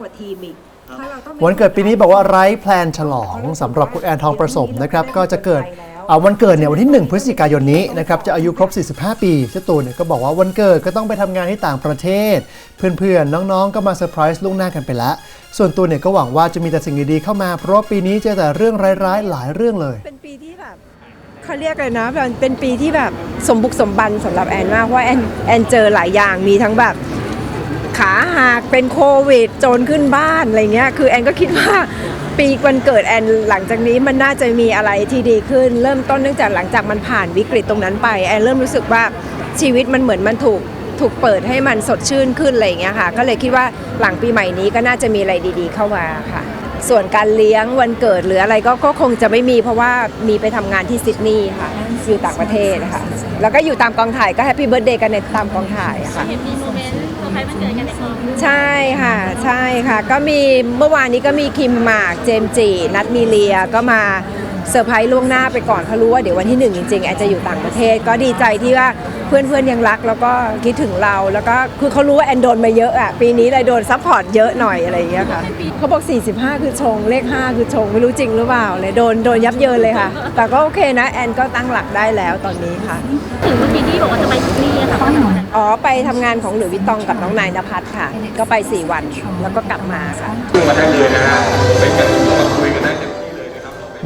กว่าทีมอีกถ้าเราต้องวันเกิดปีนี้บอกว่าไร้แพลนฉลองสำหรับคุณแอนทองประสมนะครับก็จะเกิดเอาวันเกิดเนี่ยวันที่ 1 พฤศจิกายนนี้นะครับจะอายุครบ 45 ปีเจ้าตัวเนี่ยก็บอกว่าวันเกิดก็ต้องไปทำงานที่ต่างประเทศ เพื่อนๆ น้องๆ ก็มาเซอร์ไพรส์ล่วงหน้ากันไปแล้ว ส่วนตัวเนี่ยก็หวังว่าจะมีแต่สิ่งดีๆเข้ามาเพราะว่าปีนี้เจอแต่เรื่องร้ายๆหลายเรื่องเลย เป็นปีที่แบบเขาเรียกเลยนะเป็นเป็นปีที่แบบสมบุกสมบันสำหรับแอนมากเพราะว่าแอนแอนเจอหลายอย่างมีทั้งแบบ ขาหักเป็นโควิดโจรขึ้นบ้านอะไรเงี้ยคือแอนก็คิดว่าปีวันเกิดแอนหลังจากนี้มันน่าจะมีอะไรที่ดีขึ้น เริ่มต้นเนื่องจากหลังจากมันผ่านวิกฤตตรงนั้นไปแอนเริ่มรู้สึกว่าชีวิตมันเหมือนมันถูกถูกเปิดให้มันสดชื่นขึ้นอะไรอย่างเงี้ยค่ะ ก็เลยคิดว่าหลังปีใหม่นี้ก็น่าจะมีอะไรดีๆเข้ามาค่ะ ส่วนการเลี้ยงวันเกิดหรืออะไรก็ก็คงจะไม่มีเพราะว่ามีไปทำงานที่ซิดนีย์ค่ะอยู่ต่างประเทศนะคะแล้วก็อยู่ตามกองถ่ายก็แฮปปี้เบิร์ดเดย์กันในตามกองถ่ายค่ะเห็นมีโมเมนต์ ร์ไพรส์วันเกิดกันในกองใช่ค่ะ ใช่ค่ะ ก็มีเมื่อวานนี้ก็มีคิมหมาก เจมส์จีนัดมีเลียก็มา เซอร์ไพรส์ล่วงหน้าไปก่อนเขารู้ว่าเดี๋ยววันที่หนึ่งจริงๆแอนจะอยู่ต่างประเทศ ก็ดีใจที่ว่าเพื่อนๆยังรักแล้วก็คิดถึงเราแล้วก็คือเขารู้ว่าแอนโดนมาเยอะอะปีนี้เลยโดนซัพพอร์ตเยอะหน่อยอะไรอย่างเงี้ยค่ะเขาบอก 45 คือชงเลข 5 คือชงไม่รู้จริงหรือเปล่าเลยโดนโดนยับเยินเลยค่ะ แต่ก็โอเคนะแอนก็ตั้งหลักได้แล้วตอนนี้ค่ะถึงเมื่อกี้ที่บอกว่าจะไปซิดนีย์อะค่ะว่าจะไปอ๋อไปทำงานของหลุยส์วิตตองกับน้องนายนภัสค่ะ ก็ไป 4 วันแล้วก็กลับมาค่ะมาได้เลยนะ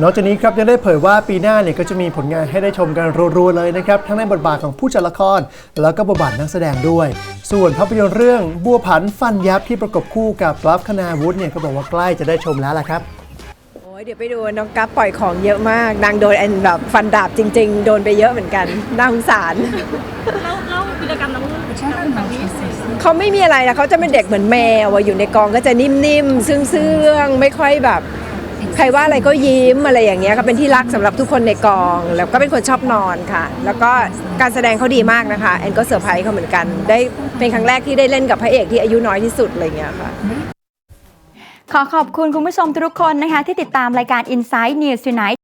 นะครับนอกจากนี้ครับยังได้เผยว่าปีหน้าเนี่ยก็จะมีผลงานให้ได้ชมกันรัวๆเลยนะครับ ทั้งในบทบาทของผู้จัดละคร แล้วก็บทบาทนักแสดงด้วย ส่วนภาพยนตร์เรื่องบัวผันฟันยับที่ประกบคู่กับกราฟคณาวุฒิเนี่ยก็บอกว่าใกล้จะได้ชมแล้วล่ะครับโอ้ยเดี๋ยวไปดูน้องกัฟปล่อยของเยอะมากนางโดนแอนแบบฟันดาบจริง ๆ โดนไปเยอะเหมือนกันน่าสงสารเล่าเล่าวิรกรรมน้องนุ่นน้องนี้เขาไม่มีอะไรนะเขาจะเป็นเด็กเหมือนแมวอะอยู่ในกองก็จะนิ่มๆซึ่งๆไม่ค่อยแบบ ใครว่าอะไรก็ยิ้มอะไรอย่างเงี้ยก็เป็นที่รักสำหรับทุกคนในกอง แล้วก็เป็นคนชอบนอนค่ะ แล้วก็การแสดงเขาดีมากนะคะแอนก็เซอร์ไพรส์เขาเหมือนกัน ได้เป็นครั้งแรกที่ได้เล่นกับพระเอกที่อายุน้อยที่สุดอะไรเงี้ยค่ะขอขอบคุณคุณผู้ชมทุกคนนะคะที่ติดตามรายการ Inside News Tonight